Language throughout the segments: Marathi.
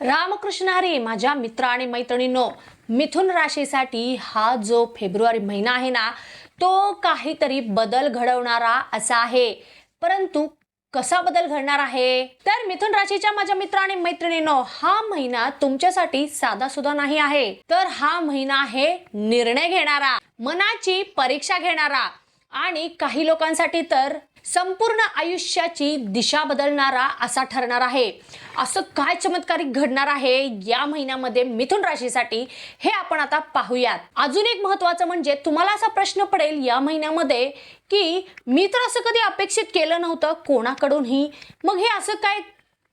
रामकृष्ण हरी माझ्या मित्र आणि मैत्रिणींनो मिथुन राशीसाठी हा जो फेब्रुवारी महिना आहे ना तो काहीतरी बदल घडवणारा असा आहे. परंतु कसा बदल घडणार आहे? तर मिथुन राशीच्या माझ्या मित्र आणि मैत्रिणींनो हा महिना तुमच्यासाठी साधा सुद्धा नाही आहे. तर हा महिना आहे निर्णय घेणारा मनाची परीक्षा घेणारा. आणि काही लोकांसाठी तर संपूर्ण आयुष्याची दिशा बदलणारा असा ठरणार आहे. असं काय चमत्कारिक घडणार आहे या महिन्यामध्ये मिथुन राशीसाठी हे आपण आता पाहूयात. अजून एक महत्वाचं म्हणजे तुम्हाला असा प्रश्न पडेल या महिन्यामध्ये की मी तर असं कधी अपेक्षित केलं नव्हतं कोणाकडूनही. मग हे असं काय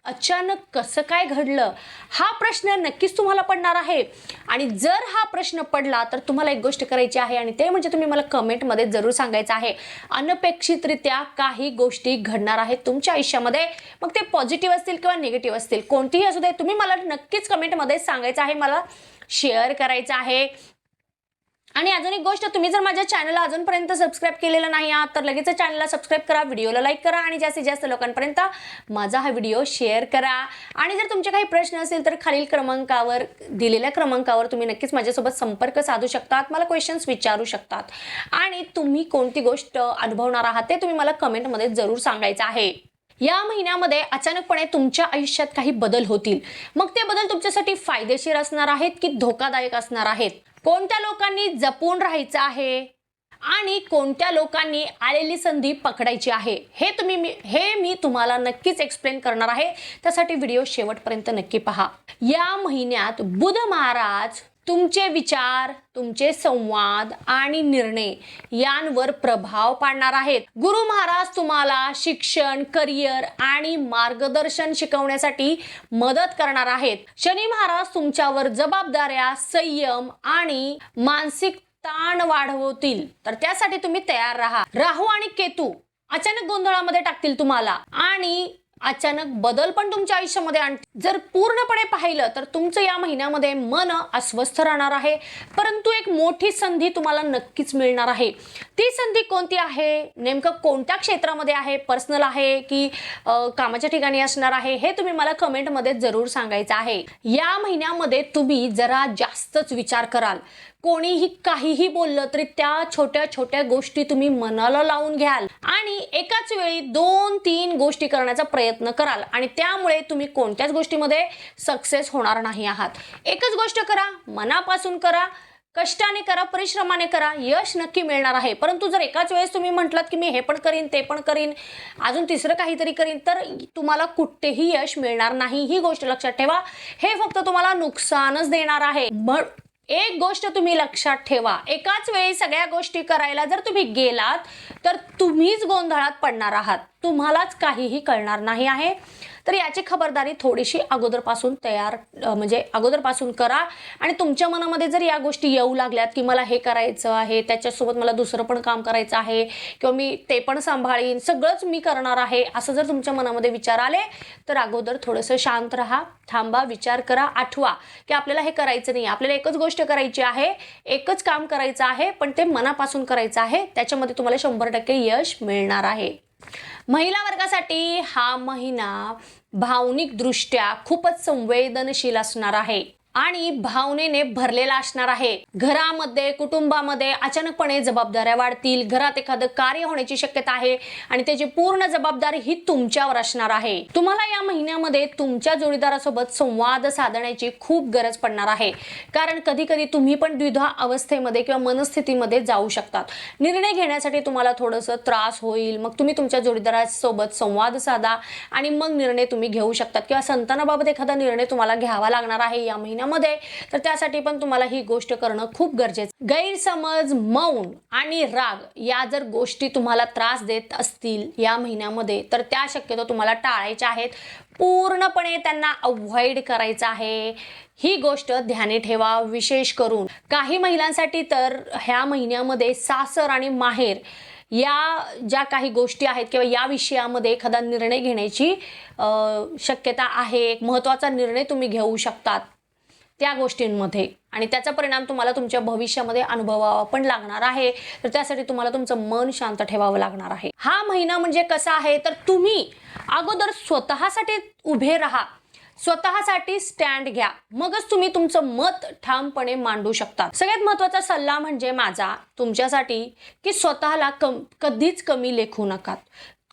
अचानक कसं काय घडलं? हा प्रश्न नक्कीच तुम्हाला पडणार आहे. आणि जर हा प्रश्न पडला तर तुम्हाला एक गोष्ट करायची आहे आणि ते म्हणजे तुम्ही मला कमेंटमध्ये जरूर सांगायचं आहे. अनपेक्षितरित्या काही गोष्टी घडणार आहेत तुमच्या आयुष्यामध्ये. मग ते पॉझिटिव्ह असतील किंवा निगेटिव्ह असतील कोणतीही असू दे तुम्ही मला नक्कीच कमेंटमध्ये सांगायचं आहे मला शेअर करायचं आहे. आणि अजून एक गोष्ट तुम्ही जर माझ्या चॅनलला अजूनपर्यंत सबस्क्राईब केलेलं नाही आहात तर लगेच चॅनलला सबस्क्राईब करा व्हिडिओला लाईक करा आणि जास्तीत जास्त लोकांपर्यंत माझा हा व्हिडिओ शेअर करा. आणि जर तुमचे काही प्रश्न असेल तर खालील क्रमांकावर दिलेल्या क्रमांकावर तुम्ही नक्कीच माझ्यासोबत संपर्क साधू शकतात मला क्वेश्चन्स विचारू शकतात. आणि तुम्ही कोणती गोष्ट अनुभवणार आहात ते तुम्ही मला कमेंटमध्ये जरूर सांगायचं आहे. या महिन्यामध्ये अचानकपणे तुमच्या आयुष्यात काही बदल होतील. मग ते बदल तुमच्यासाठी फायदेशीर असणार आहेत की धोकादायक असणार आहेत? कोणत्या लोकांनी जपून राहायचं आहे? आणि कोणत्या लोकांनी आलेली संधी पकडायची आहे? हे तुम्ही मी हे मी तुम्हाला नक्कीच एक्सप्लेन करणार आहे. त्यासाठी व्हिडिओ शेवटपर्यंत नक्की पहा. या महिन्यात बुध महाराज तुमचे विचार तुमचे संवाद आणि निर्णय यांवर प्रभाव पाडणार आहेत. गुरु महाराज तुम्हाला शिक्षण करिअर आणि मार्गदर्शन शिकवण्यासाठी मदत करणार आहेत. शनी महाराज तुमच्यावर जबाबदाऱ्या संयम आणि मानसिक ताण वाढवतील. तर त्यासाठी तुम्ही तयार राहा. राहू आणि केतू अचानक गोंधळामध्ये टाकतील तुम्हाला. आणि अचानक बदल पण तुमच्या आयुष्यामध्ये आण जर पूर्णपणे पाहिलं तर तुमचं या महिन्यामध्ये मन अस्वस्थ राहणार आहे. परंतु एक मोठी संधी तुम्हाला नक्कीच मिळणार आहे. ती संधी कोणती आहे? नेमकं कोणत्या क्षेत्रामध्ये आहे? पर्सनल आहे की कामाच्या ठिकाणी असणार आहे? हे तुम्ही मला कमेंटमध्ये जरूर सांगायचं आहे. या महिन्यामध्ये तुम्ही जरा जास्तच विचार कराल. कोणीही काहीही बोललं तरी त्या छोट्या छोट्या गोष्टी तुम्ही मनाला लावून घ्याल. आणि एकाच वेळी दोन तीन गोष्टी करण्याचा प्रयत्न कराल. आणि त्यामुळे तुम्ही कोणत्याच गोष्टीमध्ये सक्सेस होणार नाही आहात. एकच गोष्ट करा मनापासून करा कष्टाने करा परिश्रमाने करा यश नक्की मिळणार आहे. परंतु जर एकाच वेळेस तुम्ही म्हटलात की मी हे पण करीन ते पण करीन अजून तिसरं काहीतरी करीन तर तुम्हाला कुठेही यश मिळणार नाही. ही गोष्ट लक्षात ठेवा. हे फक्त तुम्हाला नुकसानच देणार आहे. एक गोष्ट तुम्ही लक्षात ठेवा. एकाच वेळी सगळ्या गोष्टी करायला जर तुम्ही गेलात तर तुम्हीच गोंधळात पडणार आहात. तुम्हालाच काहीही कळणार नाही आहे. तर याची खबरदारी थोडीशी अगोदरपासून तयार म्हणजे अगोदरपासून करा. आणि तुमच्या मनामध्ये जर या गोष्टी येऊ लागल्यात की मला हे करायचं आहे त्याच्यासोबत मला दुसरं पण काम करायचं आहे किंवा मी ते पण सांभाळीन सगळंच मी करणार आहे असं जर तुमच्या मनामध्ये विचार आले तर अगोदर थोडंसं शांत राहा थांबा विचार करा आठवा की आपल्याला हे करायचं नाही. आपल्याला एकच गोष्ट करायची आहे एकच काम करायचं आहे पण ते मनापासून करायचं आहे त्याच्यामध्ये तुम्हाला शंभर टक्के यश मिळणार आहे. महिला वर्गासाठी हा महिना भावनिकदृष्ट्या खूपच संवेदनशील असणार आहे. आणि भावनेने भरलेला असणार आहे. घरामध्ये कुटुंबामध्ये अचानकपणे जबाबदाऱ्या वाढतील. घरात एखादं कार्य होण्याची शक्यता आहे आणि त्याची पूर्ण जबाबदारी ही तुमच्यावर असणार आहे. तुम्हाला या महिन्यामध्ये तुमच्या जोडीदारासोबत संवाद साधण्याची खूप गरज पडणार आहे. कारण कधी कधी तुम्ही पण द्विधा अवस्थेमध्ये किंवा मनस्थितीमध्ये जाऊ शकतात. निर्णय घेण्यासाठी तुम्हाला थोडंसं त्रास होईल. मग तुम्ही तुमच्या जोडीदारासोबत संवाद साधा आणि मग निर्णय तुम्ही घेऊ शकतात. किंवा संतानाबाबत एखादा निर्णय तुम्हाला घ्यावा लागणार आहे या महिन्यामध्ये तर त्यासाठी पण तुम्हाला ही गोष्ट करणं खूप गरजेचं. गैरसमज मौन आणि राग या जर गोष्टी तुम्हाला त्रास देत असतील या महिन्यामध्ये तर त्या शक्यतो तुम्हाला टाळायच्या आहेत. पूर्णपणे त्यांना अवॉइड करायचं आहे. ही गोष्ट ध्याने ठेवा विशेष करून. काही महिलांसाठी तर ह्या महिन्यामध्ये सासर आणि माहेर या ज्या काही गोष्टी आहेत किंवा या विषयामध्ये एखादा निर्णय घेण्याची शक्यता आहे. एक महत्त्वाचा निर्णय तुम्ही घेऊ शकतात. त्या गोष्टींमध्ये. आणि त्याचा परिणाम तुम्हाला तुमच्या भविष्यामध्ये अनुभवावा पण लागणार आहे. तर त्यासाठी तुम्हाला तुमचं मन शांत ठेवावं लागणार आहे. हा महिना म्हणजे कसा आहे? तर तुम्ही अगोदर स्वतःसाठी उभे राहा. स्वतःसाठी स्टँड घ्या. मगच तुम्ही तुमचं मत ठामपणे मांडू शकता. सगळ्यात महत्त्वाचा सल्ला म्हणजे माझा तुमच्यासाठी की स्वतःला कम कधीच कमी लेखू नका.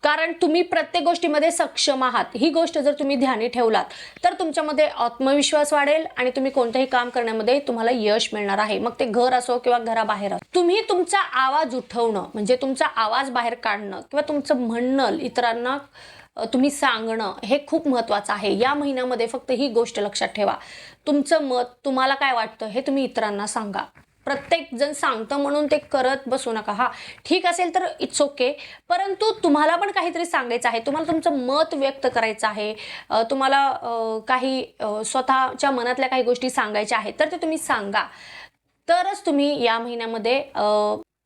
कारण तुम्ही प्रत्येक गोष्टीमध्ये सक्षम आहात. ही गोष्ट जर तुम्ही ध्यानी ठेवलात तर तुमच्यामध्ये आत्मविश्वास वाढेल आणि तुम्ही कोणतंही काम करण्यामध्ये तुम्हाला यश मिळणार आहे. मग ते घर असो किंवा घराबाहेर असो तुम्ही तुमचा आवाज उठवणं म्हणजे तुमचा आवाज बाहेर काढणं किंवा तुमचं म्हणणं इतरांना तुम्ही सांगणं हे खूप महत्त्वाचं आहे. या महिन्यामध्ये फक्त ही गोष्ट लक्षात ठेवा. तुमचं मत तुम्हाला काय वाटतं हे तुम्ही इतरांना सांगा. प्रत्येक जण सांगतं म्हणून ते करत बसू नका. हा ठीक असेल तर इट्स ओके परंतु तुम्हाला पण काहीतरी सांगायचं आहे. तुम्हाला तुमचं मत व्यक्त करायचं आहे. तुम्हाला काही स्वतःच्या मनातल्या काही गोष्टी सांगायच्या आहेत तर ते तुम्ही सांगा. तरच तुम्ही या महिन्यामध्ये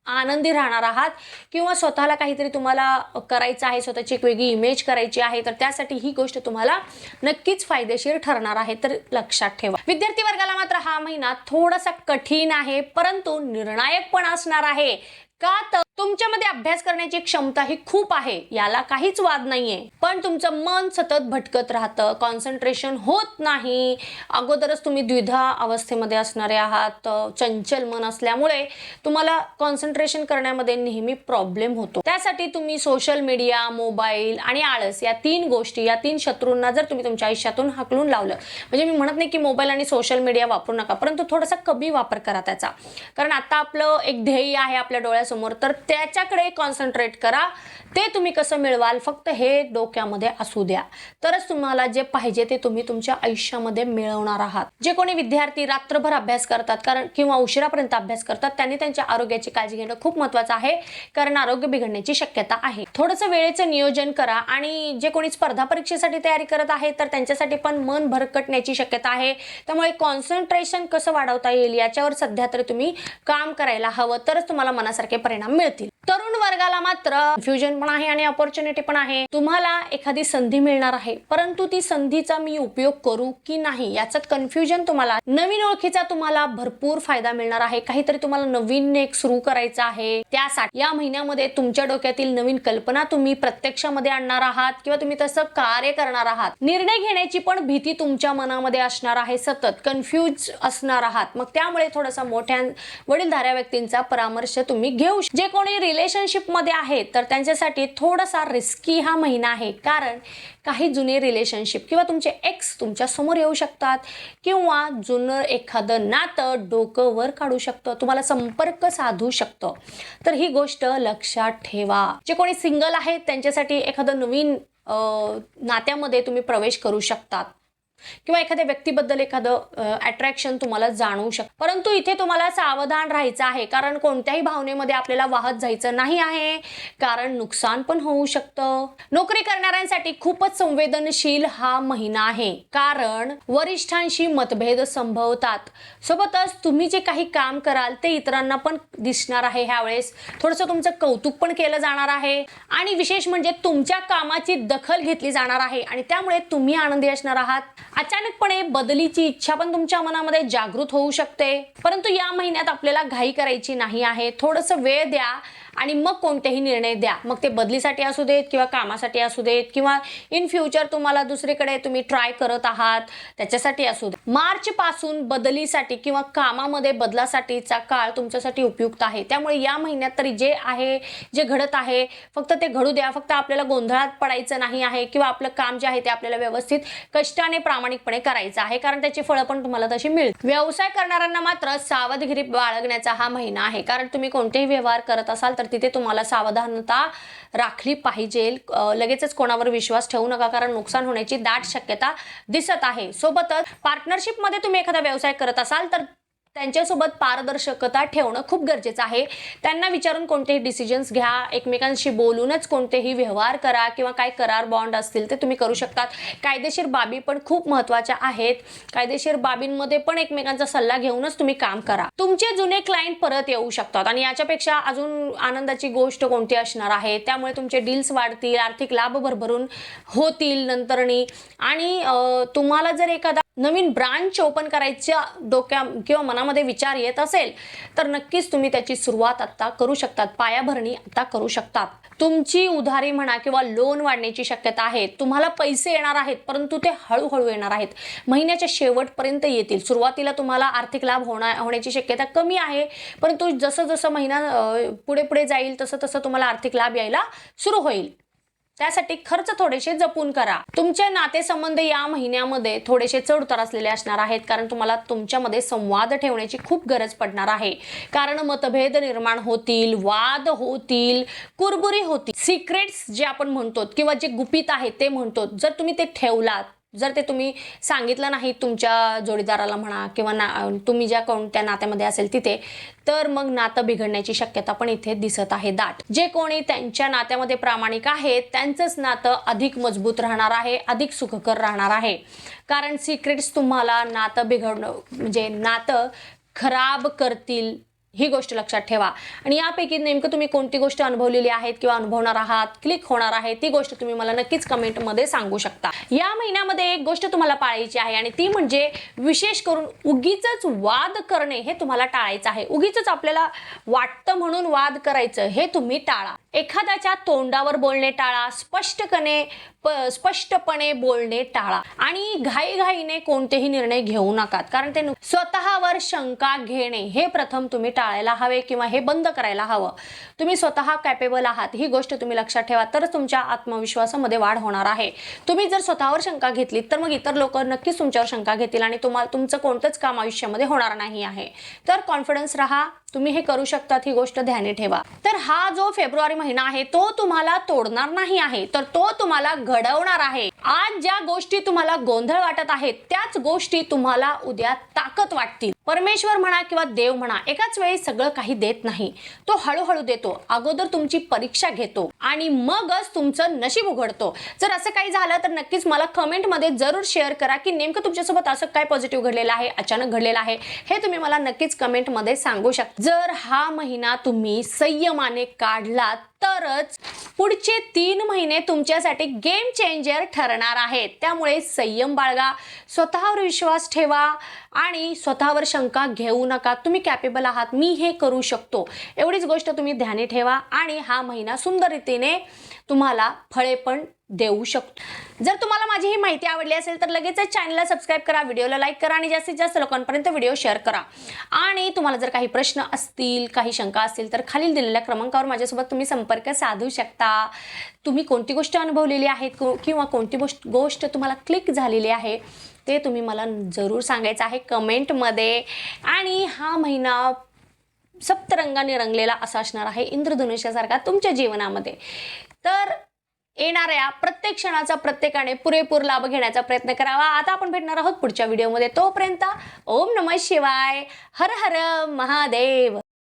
आनंदी राहणार आहात किंवा स्वतःला काहीतरी तुम्हाला करायचं आहे स्वतःची एक वेगळी इमेज करायची आहे तर त्यासाठी ही गोष्ट तुम्हाला नक्कीच फायदेशीर ठरणार आहे तर लक्षात ठेवा. विद्यार्थी वर्गाला मात्र हा महिना थोडासा कठीण आहे परंतु निर्णायक पण असणार आहे. का तर तुमच्यामध्ये अभ्यास करण्याची क्षमता ही खूप आहे याला काहीच वाद नाहीये. पण तुमचं मन सतत भटकत राहतं कॉन्सन्ट्रेशन होत नाही. अगोदरच तुम्ही द्विधा अवस्थेमध्ये असणारे आहात चंचल मन असल्यामुळे तुम्हाला कॉन्सन्ट्रेशन करण्यामध्ये नेहमी प्रॉब्लेम होतो. त्यासाठी तुम्ही सोशल मीडिया मोबाईल आणि आळस या तीन गोष्टी या तीन शत्रूंना जर तुम्ही तुमच्या आयुष्यातून हाकलून लावलं म्हणजे मी म्हणत नाही की मोबाईल आणि सोशल मीडिया वापरू नका परंतु थोडासा कमी वापर करा त्याचा. कारण आता आपलं एक ध्येय आहे आपल्या डोळ्यात डोळ्यासमोर. तर त्याच्याकडे कॉन्सन्ट्रेट करा. ते तुम्ही कसं मिळवाल? फक्त हे डोक्यामध्ये असू द्या. तरच तुम्हाला जे पाहिजे ते तुम्ही तुमच्या आयुष्यामध्ये मिळवणार आहात. जे कोणी विद्यार्थी रात्रभर अभ्यास करतात कारण किंवा उशिरापर्यंत अभ्यास करतात त्यांनी त्यांच्या आरोग्याची काळजी घेणं खूप महत्वाचं आहे कारण आरोग्य बिघडण्याची शक्यता आहे. थोडंसं वेळेचं नियोजन करा आणि जे कोणी स्पर्धा परीक्षेसाठी तयारी करत आहे तर त्यांच्यासाठी पण मन भरकटण्याची शक्यता आहे. त्यामुळे कॉन्सन्ट्रेशन कसं वाढवता येईल याच्यावर सध्या तरी तुम्ही काम करायला हवं. तरच तुम्हाला मनासारखे परिणाम मिळतील तरुण वर्गाला मात्र फ्युजन पण आहे आणि ऑपॉर्च्युनिटी पण आहे. तुम्हाला एखादी संधी मिळणार आहे परंतु ती संधीचा मी उपयोग करू की नाही याचं कन्फ्युजन तुम्हाला नवीन ओळखीचा तुम्हाला भरपूर फायदा मिळणार आहे. काहीतरी तुम्हाला नवीन एक सुरू करायचं आहे. त्यासाठी या महिन्यामध्ये तुमच्या डोक्यातील नवीन कल्पना तुम्ही प्रत्यक्षामध्ये आणणार आहात किंवा तुम्ही तसं कार्य करणार आहात. निर्णय घेण्याची पण भीती तुमच्या मनामध्ये असणार आहे. सतत कन्फ्यूज असणार आहात. मग त्यामुळे थोडासा मोठ्या वडीलधाऱ्या व्यक्तींचा परामर्श तुम्ही घेऊ जे कोणी रिलेशनशिपमध्ये आहे आहेत तर त्यांच्यासाठी थोडासा रिस्की हा महिना आहे. कारण काही जुने रिलेशनशिप किंवा तुमचे एक्स तुमच्यासमोर येऊ शकतात किंवा जुनं एखादं नातं डोकं वर काढू शकतं तुम्हाला संपर्क साधू शकतं. तर ही गोष्ट लक्षात ठेवा. जे कोणी सिंगल आहेत त्यांच्यासाठी एखादं नवीन नात्यामध्ये तुम्ही प्रवेश करू शकतात. किंवा एखाद्या व्यक्तीबद्दल एखादं अट्रॅक्शन तुम्हाला जाणवू शकतं परंतु इथे तुम्हाला सावधान राहायचं आहे. कारण कोणत्याही भावनेमध्ये आपल्याला वाहत जायचं नाही आहे. कारण नुकसान पण होऊ शकतं. नोकरी करणाऱ्यांसाठी खूपच संवेदनशील हा महिना आहे. कारण वरिष्ठांशी मतभेद संभवतात. सोबतच तुम्ही जे काही काम कराल ते इतरांना पण दिसणार आहे ह्यावेळेस. थोडंसं तुमचं कौतुक पण केलं जाणार आहे. आणि विशेष म्हणजे तुमच्या कामाची दखल घेतली जाणार आहे. आणि त्यामुळे तुम्ही आनंदी असणार आहात. अचानकपणे बदलीची इच्छा पण तुमच्या मनामध्ये जागृत होऊ शकते. परंतु या महिन्यात आपल्याला घाई करायची नाही आहे. थोडंसं वेळ द्या. आणि मग कोणतेही निर्णय द्या. मग ते बदलीसाठी असू देत किंवा कामासाठी असू देत किंवा इन फ्युचर तुम्हाला दुसरीकडे तुम्ही ट्राय करत आहात त्याच्यासाठी असू दे मार्च पासून बदलीसाठी किंवा कामामध्ये बदलासाठीचा काळ तुमच्यासाठी उपयुक्त आहे. त्यामुळे या महिन्यात तरी जे आहे जे घडत आहे फक्त ते घडू द्या. फक्त आपल्याला गोंधळात पडायचं नाही आहे किंवा आपलं काम जे आहे ते आपल्याला व्यवस्थित कष्टाने प्रामाणिकपणे करायचं आहे कारण त्याची फळं पण तुम्हाला तशी मिळत व्यवसाय करणाऱ्यांना मात्र सावधगिरी बाळगण्याचा हा महिना आहे. कारण तुम्ही कोणतेही व्यवहार करत असाल तर तिथे तुम्हाला सावधानता राखली पाहिजे. लगेचच कोणावर विश्वास ठेवू नका कारण नुकसान होण्याची दाट शक्यता दिसत आहे. सोबतच पार्टनरशिपमध्ये तुम्ही एखादा व्यवसाय करत असाल तर त्यांच्यासोबत पारदर्शकता ठेवणं खूप गरजेचं आहे. त्यांना विचारून कोणतेही डिसिजन्स घ्या एकमेकांशी बोलूनच कोणतेही व्यवहार करा किंवा काय करार बॉन्ड असतील ते तुम्ही करू शकतात. कायदेशीर बाबी पण खूप महत्त्वाच्या आहेत. कायदेशीर बाबींमध्ये पण एकमेकांचा सल्ला घेऊनच तुम्ही काम करा. तुमचे जुने क्लायंट परत येऊ शकतात आणि याच्यापेक्षा अजून आनंदाची गोष्ट कोणती असणार आहे? त्यामुळे तुमचे डील्स वाढतील आर्थिक लाभ भरभरून होतील नंतरनी. आणि तुम्हाला जर एखादा नवीन ब्रांच ओपन करायच्या डोक्या किंवा मनामध्ये विचार येत असेल तर नक्कीच तुम्ही त्याची सुरुवात आत्ता करू शकतात. पायाभरणी आता करू शकतात. तुमची उधारी म्हणा किंवा लोन वाढण्याची शक्यता आहे. तुम्हाला पैसे येणार आहेत परंतु ते हळूहळू येणार आहेत. महिन्याच्या शेवटपर्यंत येतील. सुरुवातीला तुम्हाला आर्थिक लाभ होणार होण्याची शक्यता कमी आहे परंतु जसं जसं महिना पुढे पुढे जाईल तसं तसं तुम्हाला आर्थिक लाभ यायला सुरू होईल. त्यासाठी खर्च थोडेसे जपून करा. तुमचे नातेसंबंध या महिन्यामध्ये थोडेसे चढउतार असलेले असणार आहेत कारण तुम्हाला तुमच्यामध्ये संवाद ठेवण्याची खूप गरज पडणार आहे. कारण मतभेद निर्माण होतील वाद होतील कुरबुरी होतील. सिक्रेट्स जे आपण म्हणतो किंवा जे गुपित आहे ते म्हणतो. जर तुम्ही ते ठेवलात जर ते तुम्ही सांगितलं नाही तुमच्या जोडीदाराला म्हणा किंवा ना तुम्ही ज्या कोणत्या नात्यामध्ये असेल तिथे तर मग नातं बिघडण्याची शक्यता पण इथे दिसत आहे दाट. जे कोणी त्यांच्या नात्यामध्ये प्रामाणिक आहेत त्यांचंच नातं अधिक मजबूत राहणार आहे अधिक सुखकर राहणार आहे. कारण सिक्रेट्स तुम्हाला नातं बिघडणं म्हणजे नातं खराब करतील ही गोष्ट लक्षात ठेवा. आणि यापैकी नेमकं तुम्ही कोणती गोष्ट अनुभवलेली आहेत किंवा अनुभवणार आहात क्लिक होणार आहे ती गोष्ट तुम्ही मला नक्कीच कमेंटमध्ये सांगू शकता. या महिन्यामध्ये एक गोष्ट तुम्हाला पाळायची आहे आणि ती म्हणजे विशेष करून उगीच वाद करणे हे तुम्हाला टाळायचं आहे. उगीच आपल्याला वाटतं म्हणून वाद करायचं हे तुम्ही टाळा. एखाद्याच्या तोंडावर बोलणे टाळा स्पष्टपणे प स्पष्टपणे बोलणे टाळा. आणि घाईघाईने कोणतेही निर्णय घेऊ नका कारण ते स्वतःवर शंका घेणे हे प्रथम तुम्ही टाळायला हवे किंवा हे बंद करायला हवं. तुम्ही स्वतः कॅपेबल आहात ही गोष्ट तुम्ही लक्षात ठेवा तरच तुमच्या आत्मविश्वासामध्ये वाढ होणार आहे. तुम्ही जर स्वतःवर शंका घेतली तर मग इतर लोक नक्कीच तुमच्यावर शंका घेतील आणि तुम्हाला तुमचं कोणतंच काम आयुष्यामध्ये होणार नाही आहे. तर कॉन्फिडन्स राहा तुम्ही हे करू शकतात ही गोष्ट ध्याने ठेवा. तर हा जो फेब्रुवारी महिना आहे तो तुम्हाला तोडणार नाही आहे तर तो तुम्हाला घडवणार आहे. आज ज्या गोष्टी तुम्हाला गोंधळ वाटत आहेत त्याच गोष्टी तुम्हाला उद्या ताकद वाटतील. परमेश्वर म्हणा किंवा देव म्हणा एकाच वेळी सगळं काही देत नाही. तो हळूहळू देतो. अगोदर तुमची परीक्षा घेतो आणि मगच तुमचं नशीब उघडतो. जर असं काही झालं तर नक्कीच मला कमेंटमध्ये जरूर शेअर करा की नेमकं तुमच्यासोबत असं काय पॉझिटिव्ह घडलेलं आहे अचानक घडलेलं आहे हे तुम्ही मला नक्कीच कमेंटमध्ये सांगू शकता. जर हा महिना तुम्ही संयमाने काढलात तरच पुढचे तीन महिने तुमच्यासाठी गेम चेंजर ठरणार आहेत. त्यामुळे संयम बाळगा. स्वतःवर विश्वास ठेवा आणि स्वतःवर शंका घेऊ नका. तुम्ही कॅपेबल आहात. मी हे करू शकतो. एवढीच गोष्ट तुम्ही ध्यानी ठेवा आणि हा महिना सुंदर रीतीने तुम्हाला फळे पण देऊ शकतो. जर तुम्हाला माझी ही माहिती आवडली असेल तर लगेचच चॅनलला सबस्क्राईब करा व्हिडिओला लाईक करा आणि जास्तीत जास्त लोकांपर्यंत व्हिडिओ शेअर करा. आणि तुम्हाला जर काही प्रश्न असतील काही शंका असतील तर खालील दिलेल्या क्रमांकावर माझ्यासोबत तुम्ही संपर्क साधू शकता. तुम्ही कोणती गोष्ट अनुभवलेली आहे को- किंवा कोणती गोष्ट गोष्ट तुम्हाला क्लिक झालेली आहे ते तुम्ही मला जरूर सांगायचं आहे कमेंटमध्ये आणि हा महिना सप्तरंगाने रंगलेला असा असणार आहे इंद्रधनुष्यासारखा तुमच्या जीवनामध्ये. तर येणाऱ्या प्रत्येक क्षणाचा प्रत्येकाने पुरेपूर लाभ घेण्याचा प्रयत्न करावा. आता आपण भेटणार आहोत पुढच्या व्हिडिओमध्ये. तोपर्यंत ओम नमः शिवाय. हर हर महादेव.